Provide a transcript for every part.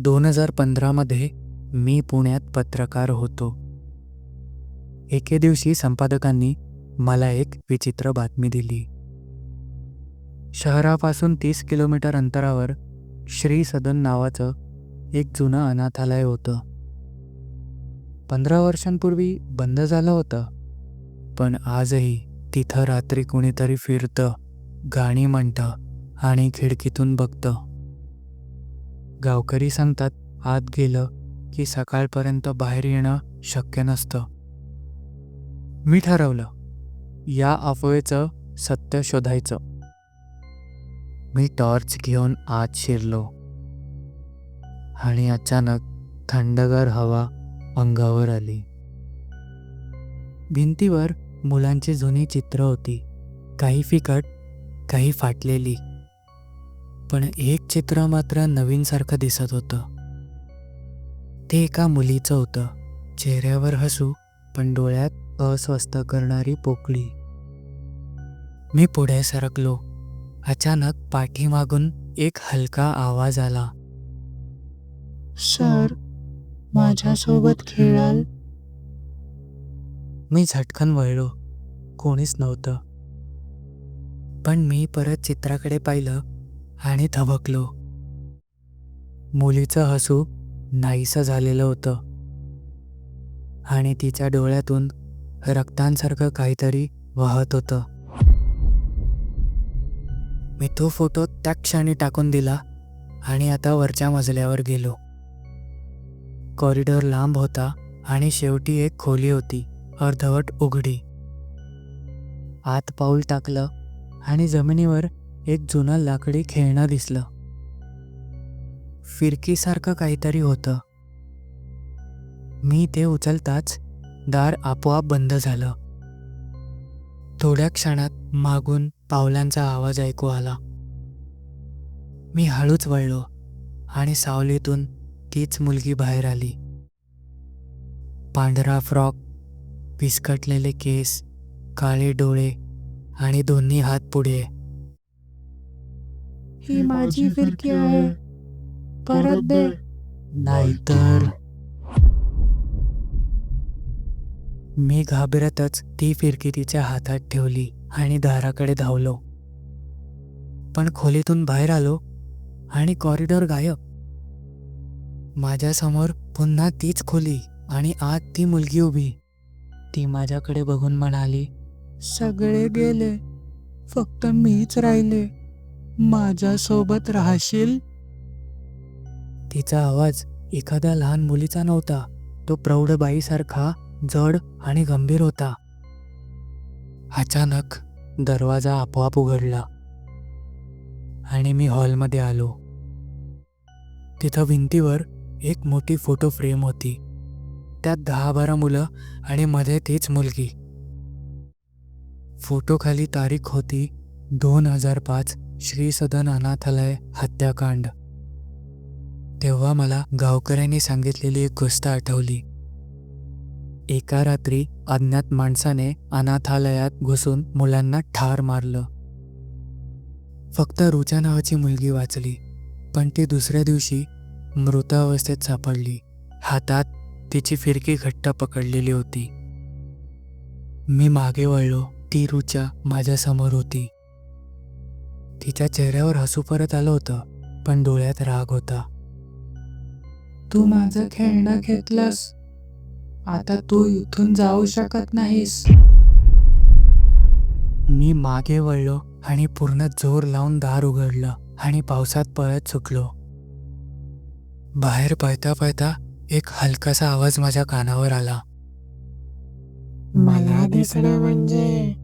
दोन हजार पंधरामध्ये मी पुण्यात पत्रकार होतो. एके दिवशी संपादकांनी मला एक विचित्र बातमी दिली. शहरापासून तीस किलोमीटर अंतरावर श्री सदन नावाचं एक जुनं अनाथालय होतं. पंधरा वर्षांपूर्वी बंद झालं होतं पण आजही तिथं रात्री कुणीतरी फिरतं गाणी म्हणतं आणि खिडकीतून बघतं. गावकरी सांगतात आत गेलं की सकाळपर्यंत बाहेर येणं शक्य नसतं. मी ठरवलं या अफवेचं सत्य शोधायचं. मी टॉर्च घेऊन आत शिरलो. आणि अचानक थंडगार हवा अंगावर आली. भिंतीवर मुलांची जुनी चित्र होती. काही फिकट काही फाटलेली. पण एक चित्र मात्र नवीनसारखं दिसत होतं. ते एका मुलीचं होतं. चेहऱ्यावर हसू पण डोळ्यात अस्वस्थ करणारी पोकळी. मी पुढे सरकलो. अचानक पाठीमागून एक हलका आवाज आला. सर माझ्यासोबत खेळाल? मी झटकन वळलो. कोणीच नव्हतं. पण मी परत चित्राकडे पाहिलं. आणि थबकलो. मुलीचं हसू नाहीसं झालेलं होतं. आणि तिच्या डोळ्यातून रक्तांसारखं काहीतरी वाहत होतं. मी तो फोटो त्या क्षणी टाकून दिला आणि आता वरच्या मजल्यावर गेलो. कॉरिडॉर लांब होता आणि शेवटी एक खोली होती अर्धवट उघडी. आत पाऊल टाकलं आणि जमिनीवर एक जुनं लाकडी खेळणं दिसलं. फिरकीसारखं काहीतरी होतं. मी ते उचलताच दार आपोआप बंद झालं. थोड्या क्षणात मागून पावलांचा आवाज ऐकू आला. मी हळूच वळलो आणि सावलीतून तीच मुलगी बाहेर आली. पांढरा फ्रॉक पिसकटलेले केस काळे डोळे आणि दोन्ही हात पुढे. ही माझी फिरकी आहे. परत दे. नाहीतर. मी घाबरतच ती फिरकी तिच्या हातात ठेवली आणि दाराकडे धावलो. पण खोलीतून बाहेर आलो आणि कॉरिडॉर गायब. माझ्यासमोर पुन्हा तीच खोली आणि आत ती मुलगी उभी. ती माझ्याकडे बघून म्हणाली सगळे गेले. फक्त मीच राहिले. माझ्यासोबत राहशील? तिचा आवाज एखाद्या लहान मुलीचा नव्हता. तो प्रौढ बाईसारखा जड आणि गंभीर होता. अचानक दरवाजा आपोआप उघडला आणि मी हॉलमध्ये आलो. तिथं भिंतीवर एक मोठी फोटो फ्रेम होती. त्यात दहा बारा मुलं आणि मध्ये तीच मुलगी. फोटोखाली तारीख होती दोन हजार पाच. श्री सदन अनाथालय हत्याकांड. तेव्हा मला गावकऱ्यांनी सांगितलेली एक गोष्ट आठवली. एका रात्री अज्ञात माणसाने अनाथालयात घुसून मुलांना ठार मारलं. फक्त रुचा नावाची मुलगी वाचली पण ती दुसऱ्या दिवशी मृतावस्थेत सापडली. हातात तिची फिरकी घट्ट पकडलेली होती. मी मागे वळलो ती रुचा माझ्यासमोर होती. तिच्या चेहऱ्यावर हसू परत आलं होतं पण डोळ्यात राग होता. तू माझं खेळणं घेतलंस. आता तू इथून जाऊ शकत नाहीस. मी मागे वळलो आणि पूर्ण जोर लावून दार उघडलं आणि पावसात पळत सुटलो. बाहेर पळता पळता एक हलकासा आवाज माझ्या कानावर आला. मला दिसणं म्हणजे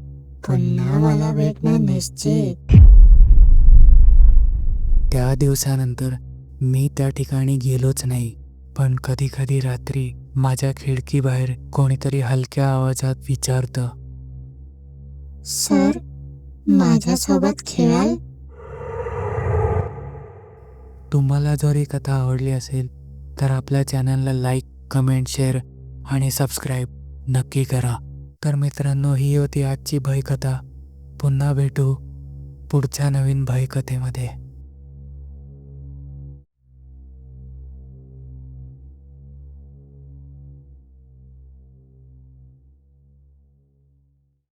पुन्हा मला भेटणं निश्चित. त्या दिवसानंतर मी त्या ठिकाणी गेलोच नाही पण कधी कधी रात्री माझ्या खिडकीबाहेर कोणीतरी हलक्या आवाजात विचारतं. सर माझ्यासोबत खेळाल? तुम्हाला जर ही कथा आवडली असेल तर आपल्या चॅनलला लाईक कमेंट शेअर आणि सबस्क्राईब नक्की करा. तर मित्रांनो ही होती आजची भयकथा. पुन्हा भेटू पुढच्या नवीन भयकथेमध्ये.